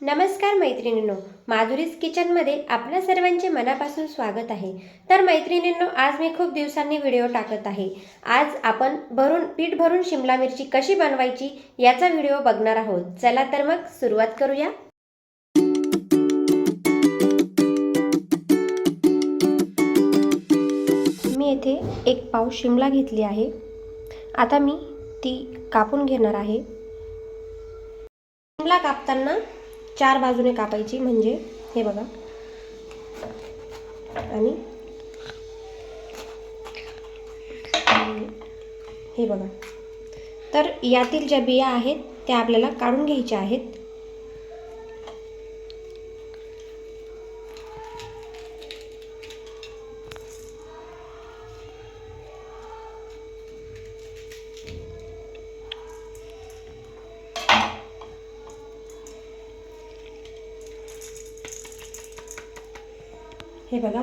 नमस्कार मैत्रिणींनो माधुरीज किचनमध्ये आपल्या सर्वांचे मनापासून स्वागत आहे. तर मैत्रिणींनो आज मी खूप दिवसांनी व्हिडिओ टाकत आहे. आज आपण भरून पीठ भरून शिमला मिरची कशी बनवायची याचा व्हिडिओ बघणार आहोत. चला तर मग सुरुवात करूया. मी येथे एक पाव शिमला घेतली आहे. आता मी ती कापून घेणार आहे. शिमला कापताना चार बाजूने कापायची म्हणजे हे बघा. आणि हे बघा. तर यातील ज्या बिया आहेत त्या आपल्याला काढून घ्यायच्या आहेत. हे बघा.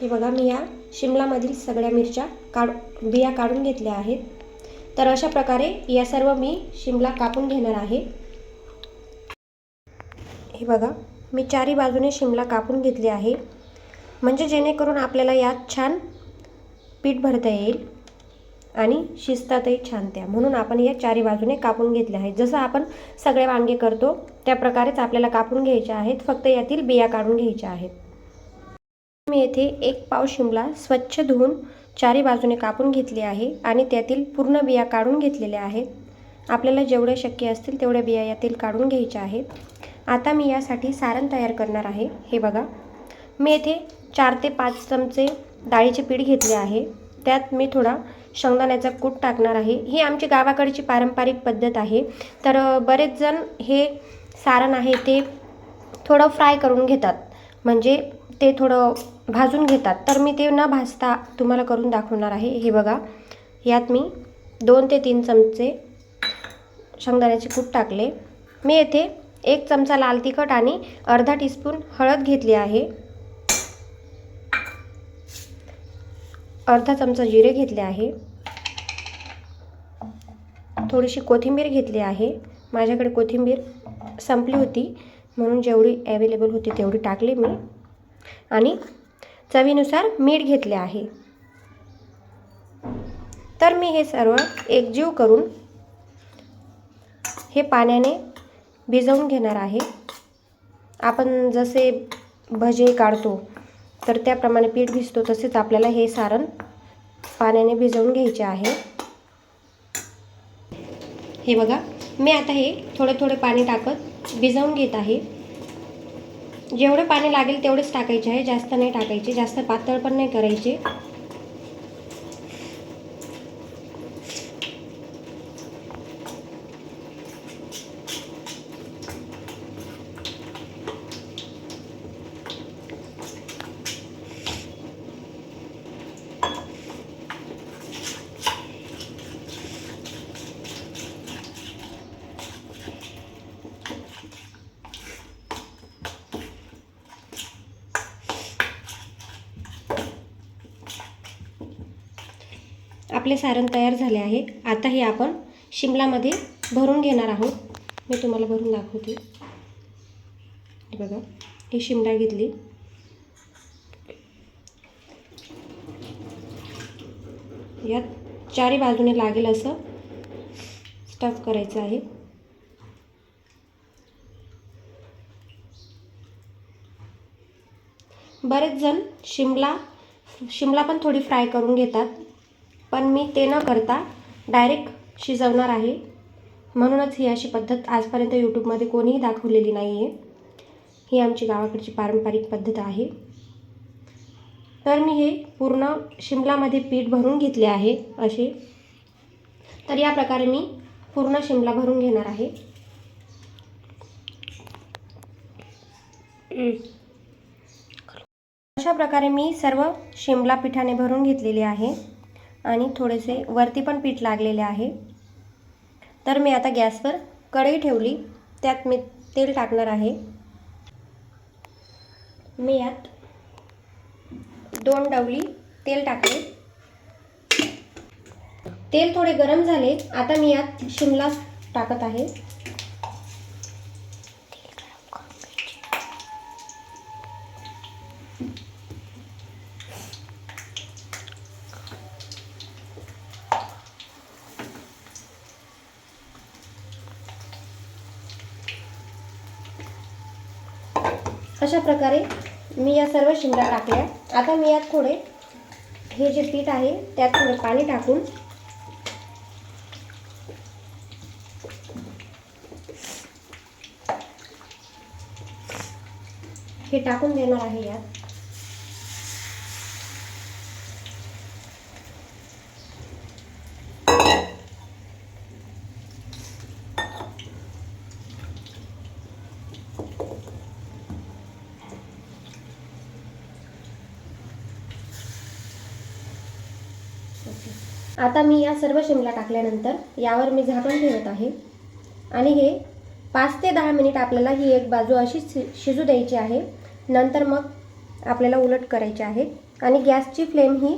हे बघा मी या शिमलामधील सगळ्या मिरच्या काढ बिया काढून घेतल्या आहेत. तर अशा प्रकारे या सर्व मी शिमला कापून घेणार आहे. हे बघा मी चारी बाजूने शिमला कापून घेतली आहे. म्हणजे जेणेकरून आपल्याला यात छान पीठ भरता येईल. आणि शिजतातही छान त्या. म्हणून आपण या चारी बाजूने कापून घेतले आहेत. जसं आपण सगळे वांगे करतो त्या प्रकारेच आपल्याला कापून घ्यायचे आहेत. फक्त यातील बिया काढून घ्यायच्या आहेत. मी येथे एक पाव शिमला स्वच्छ धुवून चारी बाजूने कापून घेतली आहे आणि त्यातील पूर्ण बिया काढून घेतलेल्या आहेत. आपल्याला जेवढे शक्य असतील तेवढ्या बिया यातील काढून घ्यायच्या आहेत. आता मी यासाठी सारण तयार करणार आहे. हे बघा. मी येथे चार ते पाच चमचे डाळीचे पीठ घेतले आहे. त्यात मी थोडा शेंगदाण्याचा कूट टाकणार आहे. ही आमची गावाकडची पारंपरिक पद्धत आहे. तर बरेच जण हे सारण आहे ते थोडं फ्राय करून घेतात. म्हणजे ते थोडं भाजून घेतात. तर मी ते न भाजता तुम्हाला करून दाखवणार आहे. हे बघा. यात मी दोन ते तीन चमचे शेंगदाण्याचे कूट टाकले. मी येथे एक चमचा लाल तिखट आणि अर्धा टीस्पून हळद घेतली आहे. अर्धा चमचा जिरे घेतले आहे. थोडीशी कोथिंबीर घेतली आहे. माझ्याकडे कोथिंबीर संपली होती म्हणून जेवढी ॲवेलेबल होती तेवढी टाकली मी. आणि चवीनुसार मीठ घेतले आहे. तर मी हे सर्व एकजीव करून हे पाण्याने भिजवून घेणार आहे. आपण जसे भजे काढतो तर त्याप्रमाणे पीठ भिजतो तसेच आपल्याला हे सारण पाण्याने भिजवून घ्यायचे आहे. हे बघा मी आता हे थोडे थोडे पाणी टाकत भिजवून घेत आहे. जेवढे पाणी लागेल तेवढेच टाकायचे आहे जास्त नाही टाकायचे जास्त पातळ पण नाही करायचे. आपले सारण तयार झाले आहे. आता हे आपण शिमलामध्ये भरून घेणार आहोत. मी तुम्हाला भरून दाखवते. बघा ही शिमला घेतली. यात चारी बाजूने लागेल असं स्टफ करायचं आहे. बरेच जण शिमला शिमला पण थोडी फ्राय करून घेतात. पण मी ते न करता डायरेक्ट शिजवणार आहे. म्हणूनच ही अशी पद्धत आजपर्यंत यूट्यूबमध्ये कोणीही दाखवलेली नाही आहे ही आमची गावाकडची पारंपरिक पद्धत आहे. तर मी हे पूर्ण शिमलामध्ये पीठ भरून घेतले आहे असे. तर या प्रकारे मी पूर्ण शिमला भरून घेणार आहे. अशा प्रकारे मी सर्व शिमला पिठाने भरून घेतलेले आहे. आणि थोडेसे वरती पण पीठ लागलेले आहे. तर मी आता गॅसवर कढई ठेवली. त्यात मी तेल टाकणार आहे. मी यात दोन डवली तेल टाकले. तेल थोडे गरम झाले. आता मी यात शिमला टाकत आहे. अशा प्रकारे मी या सर्व शिमला टाकल्या. आता मी यात थोडे हे जे पीठ आहे त्यात थोडं पाणी टाकून हे टाकून देणार आहे यात. आता मी या सर्व शिमला टाकल्यानंतर यावर मी झाकण ठेवत आहे. आणि हे पाच ते दहा मिनिट आपल्याला ही एक बाजू अशी शि शिजू द्यायची आहे. नंतर मग आपल्याला उलट करायची आहे. आणि गॅसची फ्लेम ही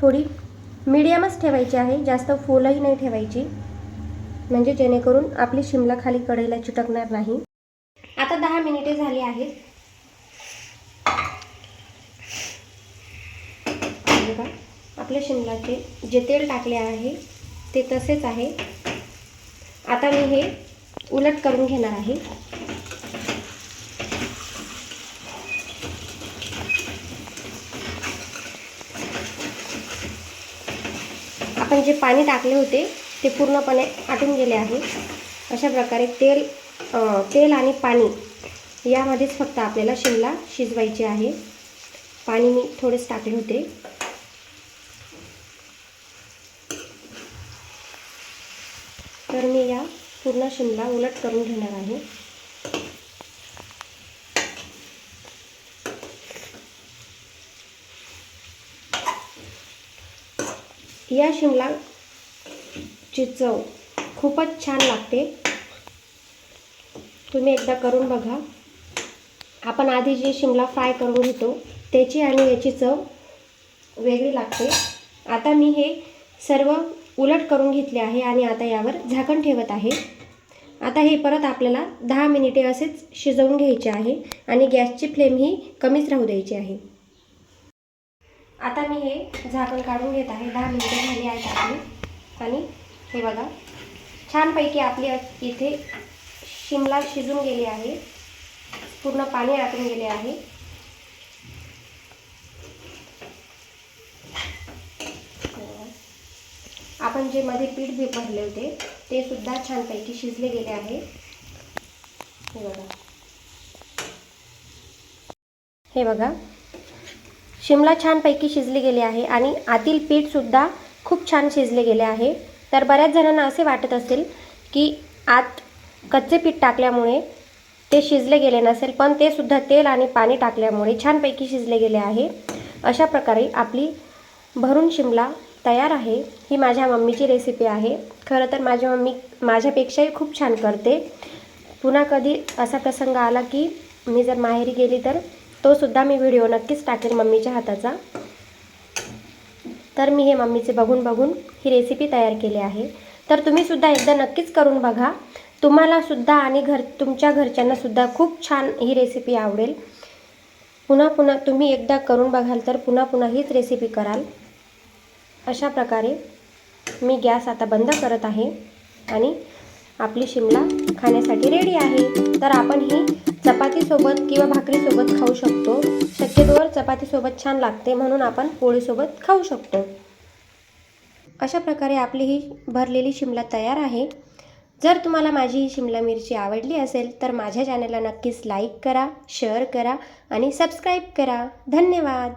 थोडी मीडियमच ठेवायची आहे. जास्त फुलही नाही ठेवायची. म्हणजे जेणेकरून आपली शिमला खाली कढईला चिटकणार नाही. आता दहा मिनिटे झाली आहेत. म्हणजे का आपल्या शिमलाचे जे तेल टाकले आहे ते तसेच आहे. आता मी हे उलट करून घेणार आहे. आपण जे पाणी टाकले होते ते पूर्णपणे आटून गेले आहे. अशा प्रकारे तेल तेल आणि पाणी यामध्येच फक्त आपल्याला शिमला शिजवायची आहे. पाणी मी थोडेच टाकले होते. तर मी या पूर्ण शिमला उलट करून घेणार आहे. या शिमला ची चव खूपच छान लागते. तुम्ही एकदा करून बघा. आपण आधी जे शिमला फ्राय करून घेतो त्याची आणि याची चव वेगळी लागते. आता मी हे सर्व उलट करून घेतले आहे आणि आता यावर झाकण ठेवत आहे. आता हे परत आपल्याला दहा मिनिटे असेच शिजवून घ्यायचे आहे आणि गॅसची फ्लेम ही कमीच राहू द्यायची आहे. आता मी हे झाकण काढून घेत आहे. दहा मिनिटे झाली आहेत आपली. आणि हे बघा छानपैकी आपली इथे शिमला शिजून गेली आहे. पूर्ण पाणी आटून गेले आहे. आपण जे मध्ये पीठ भे भरले होते ते सुद्धा छानपैकी शिजले गेले आहे. हे बघा. हे बघा. शिमला छानपैकी शिजले गेले आहे आणि आतील पीठसुद्धा खूप छान शिजले गेले आहे. तर बऱ्याच जणांना असे वाटत असेल की आत कच्चे पीठ टाकल्यामुळे ते शिजले गेले नसेल पण ते सुद्धा तेल आणि पाणी टाकल्यामुळे छानपैकी शिजले गेले आहे. अशा प्रकारे आपली भरून शिमला तयार आहे ही माझ्या मम्मीची रेसिपी आहे. खरं तर माझी मम्मी माझ्यापेक्षाही खूप छान करते. पुन्हा कधी असा प्रसंग आला की मी जर माहेरी गेली तर तो सुद्धा मी व्हिडिओ नक्कीच टाकेल मम्मीच्या हाताचा. तर मी हे मम्मीचे बघून बघून ही रेसिपी तयार केली आहे. तर तुम्हीसुद्धा एकदा नक्कीच करून बघा. तुम्हालासुद्धा आणि घर तुमच्या घरच्यांनासुद्धा खूप छान ही रेसिपी आवडेल. पुन्हा पुन्हा तुम्ही एकदा करून बघाल तर पुन्हा पुन्हा हीच रेसिपी कराल. अशा प्रकारे मी गॅस आता बंद करत आहे आणि आपली शिमला खाण्यासाठी रेडी आहे. तर आपण ही चपातीसोबत किंवा भाकरीसोबत खाऊ शकतो. शक्यतोवर चपातीसोबत छान लागते म्हणून आपण पोळीसोबत खाऊ शकतो. अशा प्रकारे आपली ही भरलेली शिमला तयार आहे. जर तुम्हाला माझी ही शिमला मिरची आवडली असेल तर माझ्या चॅनलला नक्कीच लाईक करा शेअर करा आणि सबस्क्राईब करा. धन्यवाद!